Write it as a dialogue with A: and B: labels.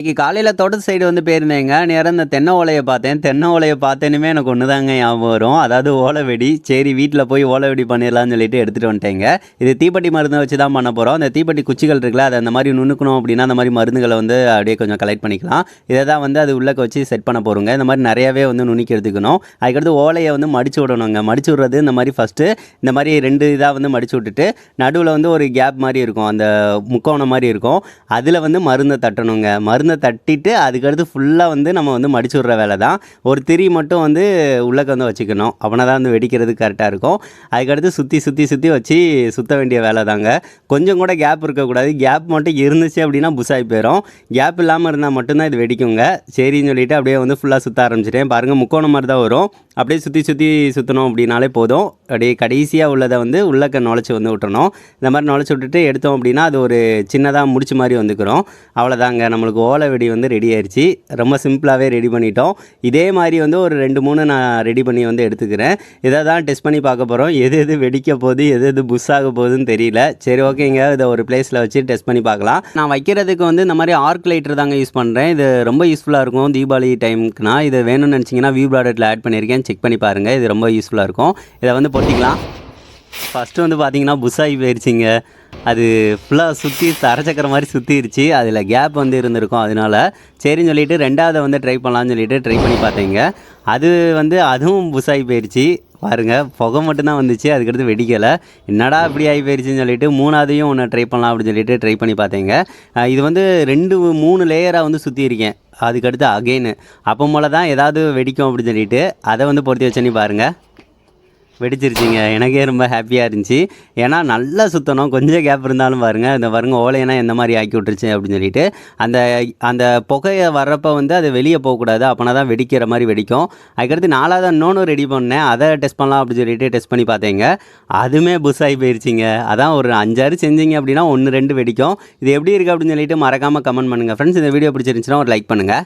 A: இன்னைக்கு காலையில் தோட்டத்து சைடு வந்து போயிருந்தேங்க நேரம் இந்த தென்னை ஓலையை பார்த்தேன். தென்னை ஓலையை பார்த்தேனுமே எனக்கு ஒன்று தாங்க ஞாபகம் வரும். அதாவது ஓலை வெடி சரி வீட்டில் போய் ஓலை வெடி பண்ணிடலாம்னு சொல்லிட்டு எடுத்துகிட்டு வந்துட்டேங்க. இது தீப்பெட்டி மருந்தை வச்சு தான் பண்ண போகிறோம் அந்த தீப்பெட்டி குச்சிகள் இருக்குல்ல அதை அந்த மாதிரி நுணுக்கணும் அப்படின்னா அந்த மாதிரி மருந்துகளை வந்து அப்படியே கொஞ்சம் கலெக்ட் பண்ணிக்கலாம். இதை தான் வந்து அது உள்ளக்க வச்சு செட் பண்ண போகிறோங்க இந்த மாதிரி நிறையாவே வந்து நுணுக்கி எடுத்துக்கணும். அதுக்கடுத்து ஓலையை வந்து மடிச்சு விடணுங்க. மடிச்சு விடுறது இந்த மாதிரி ஃபஸ்ட்டு இந்த மாதிரி ரெண்டு இதாக வந்து மடிச்சு விட்டுட்டு நடுவில் வந்து ஒரு கேப் மாதிரி இருக்கும். அந்த முக்கோணம் மாதிரி இருக்கும். அதில் வந்து மருந்தை தட்டணுங்க. மருந்து தட்டிட்டு அதுக்கடுத்து ஃபுல்லாக வந்து நம்ம வந்து மடிச்சு விட்ற வேலை தான். ஒரு திரி மட்டும் வந்து உள்ளக்க வந்து வச்சுக்கணும். அப்படின்னா தான் வந்து வெடிக்கிறது கரெக்டாக இருக்கும். அதுக்கடுத்து சுற்றி சுற்றி சுற்றி வச்சு சுற்ற வேண்டிய வேலை தாங்க. கொஞ்சம் கூட கேப் இருக்கக்கூடாது. கேப் மட்டும் இருந்துச்சு அப்படின்னா புஷாகி போயிடும் கேப் இல்லாமல் இருந்தால் மட்டும்தான் இது வெடிக்குங்க. சரின்னு சொல்லிட்டு அப்படியே வந்து ஃபுல்லாக சுற்ற ஆரம்பிச்சிட்டேன். பாருங்கள் முக்கோணம் மாதிரி தான் வரும். அப்படியே சுற்றி சுற்றி சுற்றணும் அப்படின்னாலே போதும். அப்படியே கடைசியாக உள்ளதை வந்து உள்ளக்க நுழைச்சி வந்து விட்டுறணும். இந்த மாதிரி நுழைச்சி விட்டுட்டு எடுத்தோம் அப்படின்னா அது ஒரு சின்னதாக முடிச்ச மாதிரி வந்துக்கிறோம். அவ்வளோதாங்க நம்மளுக்கு ஓலை வெடி வந்து ரெடி ஆயிடுச்சு ரொம்ப சிம்பிளாகவே ரெடி பண்ணிட்டோம். இதே மாதிரி வந்து ஒரு ரெண்டு மூணு நான் ரெடி பண்ணி வந்து எடுத்துக்கிறேன். இதை தான் டெஸ்ட் பண்ணி பார்க்க போகிறோம் எது எது வெடிக்க போகுது எது எது புஷ் ஆக போகுதுன்னு தெரியல. சரி ஓகேங்க இதை ஒரு பிளேஸில் வச்சு டெஸ்ட் பண்ணி பார்க்கலாம். நான் வைக்கிறதுக்கு வந்து இந்த மாதிரி ஆர்க் லைட்டர் தாங்க யூஸ் பண்ணுறேன் இது ரொம்ப யூஸ்ஃபுல்லாக இருக்கும் தீபாவளி டைமுக்குனா இது வேணும்னு நினச்சிங்கன்னா வியூ ப்ராடக்ட்டில் ஆட் பண்ணியிருக்கேன். செக் பண்ணி பாருங்கள் இது ரொம்ப யூஸ்ஃபுல்லாக இருக்கும். இதை வந்து பொட்டிக்கலாம் ஃபஸ்ட்டு வந்து பார்த்தீங்கன்னா புஷாகி போயிடுச்சிங்க அது ஃபுல்லாக சுற்றி தரச்சக்கர மாதிரி சுற்றிருச்சு அதில் கேப் வந்து இருந்திருக்கும். அதனால சரின்னு சொல்லிட்டு ரெண்டாவது வந்து ட்ரை பண்ணலான்னு சொல்லிட்டு ட்ரை பண்ணி பார்த்தேங்க. அது வந்து அதுவும் புஷாகி போயிடுச்சு பாருங்க புகை மட்டும்தான் வந்துச்சு. அதுக்கடுத்து வெடிக்கலை. என்னடா இப்படி ஆகி போயிடுச்சுன்னு சொல்லிட்டு மூணாவதையும் ஒன்று ட்ரை பண்ணலாம் அப்படின்னு சொல்லிட்டு ட்ரை பண்ணி பார்த்தேங்க. இது வந்து ரெண்டு மூணு லேயராக வந்து சுற்றி இருக்கேன் அதுக்கடுத்து அகெயின் அப்போ போல தான் ஏதாவது வெடிக்கும் அப்படின்னு சொல்லிட்டு அதை வந்து பொருத்தி வச்சேன்னு பாருங்கள் வெடிச்சிருச்சிங்க. எனக்கே ரொம்ப ஹாப்பியாக இருந்துச்சு. ஏன்னா நல்லா சுற்றணும் கொஞ்சம் கேப் இருந்தாலும் பாருங்கள் இந்த பாருங்க ஓலையெல்லாம் எந்த மாதிரி ஆக்கி விட்டுருச்சு அப்படின்னு சொல்லிட்டு. அந்த அந்த புகையை வர்றப்போ வந்து அது வெளியே போகக்கூடாது. அப்போனா தான் வெடிக்கிற மாதிரி வெடிக்கும். அதுக்கடுத்து நாலாவது இன்னொன்று ரெடி பண்ணேன். அதை டெஸ்ட் பண்ணலாம் அப்படின்னு சொல்லிட்டு டெஸ்ட் பண்ணி பார்த்தேங்க. அதுவுமே புஸ் ஆகி போயிருச்சிங்க. அதான் ஒரு அஞ்சாறு செஞ்சீங்க அப்படின்னா ஒன்று ரெண்டு வெடிக்கும். இது எப்படி இருக்குது அப்படின்னு சொல்லிட்டு மறக்காமல் கமெண்ட் பண்ணுங்கள் ஃப்ரெண்ட்ஸ் இந்த வீடியோ பிடிச்சிருந்துச்சுன்னா ஒரு லைக் பண்ணுங்கள்